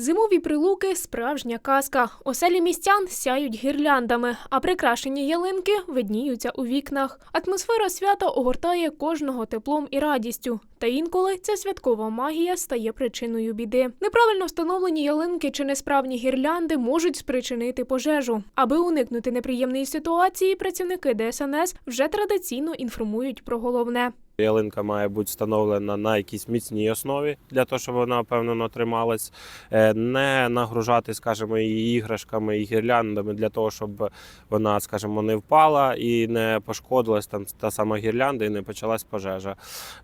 Зимові прилуки справжня казка. Оселі містян сяють гірляндами, а прикрашені ялинки видніються у вікнах. Атмосфера свята огортає кожного теплом і радістю. Та інколи ця святкова магія стає причиною біди. Неправильно встановлені ялинки чи несправні гірлянди можуть спричинити пожежу. Аби уникнути неприємної ситуації, працівники ДСНС вже традиційно інформують про головне. Ялинка має бути встановлена на якійсь міцній основі для того, щоб вона впевнено трималась, Е, не нагружати, скажімо, її іграшками і гірляндами для того, щоб вона, скажімо, не впала і не пошкодилась там та сама гірлянда і не почалась пожежа.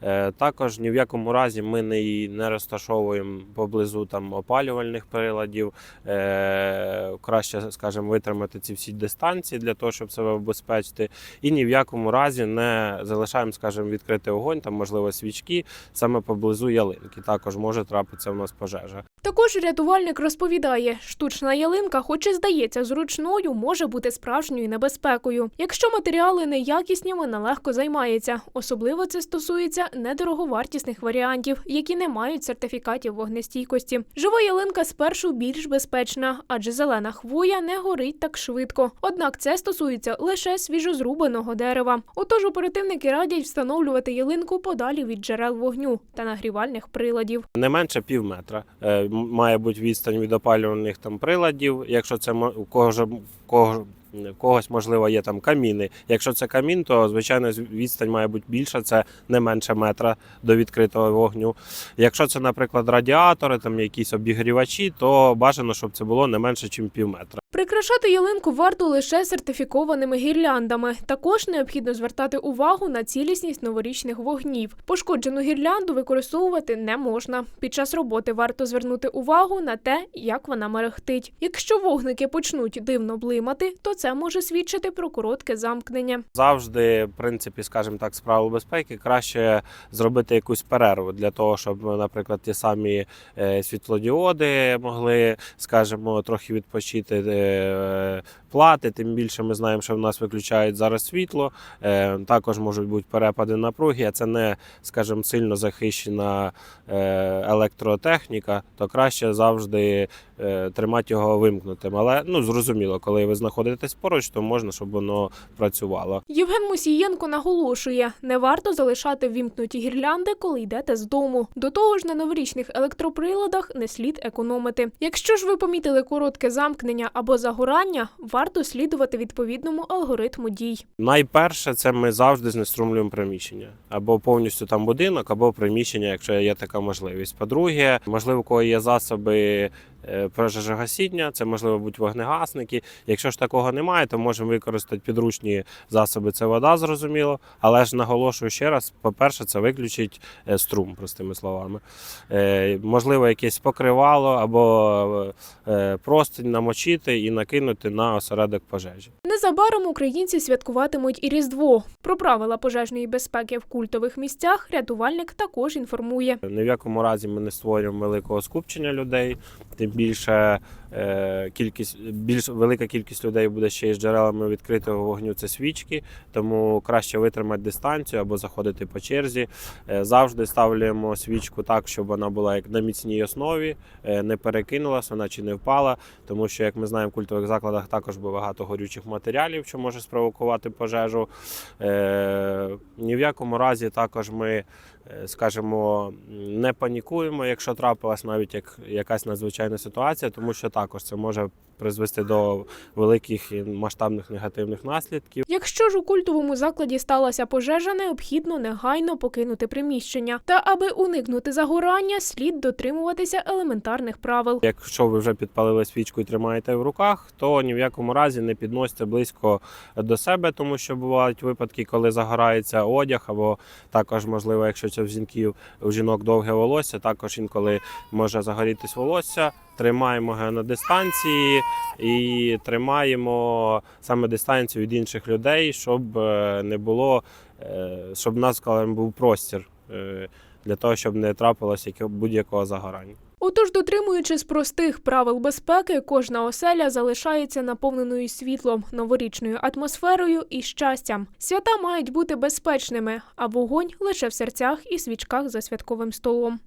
Е, Також ні в якому разі ми не її не розташовуємо поблизу там опалювальних приладів. Е, Краще, скажімо, витримати ці всі дистанції для того, щоб себе обезпечити. І ні в якому разі не залишаємо, скажімо, відкритий огонь, там можливо свічки саме поблизу ялинки. Також може трапитися в нас пожежа. Також рятувальник розповідає, штучна ялинка, хоч і здається зручною, може бути справжньою небезпекою. Якщо матеріали неякісні, вона легко займається. Особливо це стосується недороговартісних варіантів, які не мають сертифікатів вогнестійкості. Жива ялинка спершу більш безпечна, адже зелена хвоя не горить так швидко. Однак це стосується лише свіжозрубаного дерева. Отож оперативники радять встановлювати ялинку подалі від джерел вогню та нагрівальних приладів. Не менше пів метра е, має бути відстань від опалювальних там приладів. Якщо це у кого кого когось можливо є там каміни. Якщо це камін, то звичайно відстань має бути більша, це не менше метра до відкритого вогню. Якщо це, наприклад, радіатори, там якісь обігрівачі, то бажано, щоб це було не менше, ніж пів метра. Прикрашати ялинку варто лише сертифікованими гірляндами. Також необхідно звертати увагу на цілісність новорічних вогнів. Пошкоджену гірлянду використовувати не можна. Під час роботи варто звернути увагу на те, як вона мерехтить. Якщо вогники почнуть дивно блимати, то це може свідчити про коротке замкнення. Завжди, в принципі, скажімо так, з правил безпеки краще зробити якусь перерву для того, щоб, наприклад, ті самі е, світлодіоди могли, скажімо, трохи відпочити плати. Тим більше ми знаємо, що в нас виключають зараз світло. Е, Також можуть бути перепади напруги, а це не, скажімо, сильно захищена е, електротехніка, то краще завжди е, тримати його вимкнутим. Але ну зрозуміло, коли ви знаходитесь поруч, то можна, щоб воно працювало. Євген Мусієнко наголошує, не варто залишати вімкнуті гірлянди, коли йдете з дому. До того ж, на новорічних електроприладах не слід економити. Якщо ж ви помітили коротке замкнення або загорання, варто слідувати відповідному алгоритму дій. Найперше, це ми завжди знеструмлюємо приміщення або повністю там будинок, або приміщення, якщо є така можливість. По-друге, можливо, кого є засоби. Е, Пожежогасіння, це можливо бути вогнегасники. Якщо ж такого немає, то можемо використати підручні засоби. Це вода, зрозуміло. Але ж наголошую ще раз: по-перше, це виключить е, струм, простими словами. Е, Можливо, якесь покривало або простинь намочити і накинути на осередок пожежі. Незабаром українці святкуватимуть і Різдво. Про правила пожежної безпеки в культових місцях рятувальник також інформує. Ні в якому разі ми не створюємо великого скупчення людей, тим більше кількість більш велика кількість людей буде ще із джерелами відкритого вогню. Це свічки, тому краще витримати дистанцію або заходити по черзі. Е, завжди ставлюємо свічку так, щоб вона була як на міцній основі, е, не перекинулася вона чи не впала. Тому що, як ми знаємо, в культових закладах також багато горючих матеріалів, що може спровокувати пожежу. Е, ні в якому разі також ми е, скажімо, не панікуємо, якщо трапилась навіть як якась надзвичайна ситуація, тому що також це може призвести до великих і масштабних негативних наслідків. Якщо ж у культовому закладі сталася пожежа, необхідно негайно покинути приміщення. Та аби уникнути загорання, слід дотримуватися елементарних правил. Якщо ви вже підпалили свічку і тримаєте в руках, то ні в якому разі не підносьте близько до себе, тому що бувають випадки, коли загорається одяг, або також, можливо, якщо це в жінків у жінок довге волосся, також інколи може загорітись волосся. Тримаємо на і тримаємо саме дистанцію від інших людей, щоб е, не було, е, щоб в нас був простір е, для того, щоб не трапилося будь-якого загорання. Отож, дотримуючись простих правил безпеки, кожна оселя залишається наповненою світлом, новорічною атмосферою і щастям. Свята мають бути безпечними, а вогонь лише в серцях і свічках за святковим столом.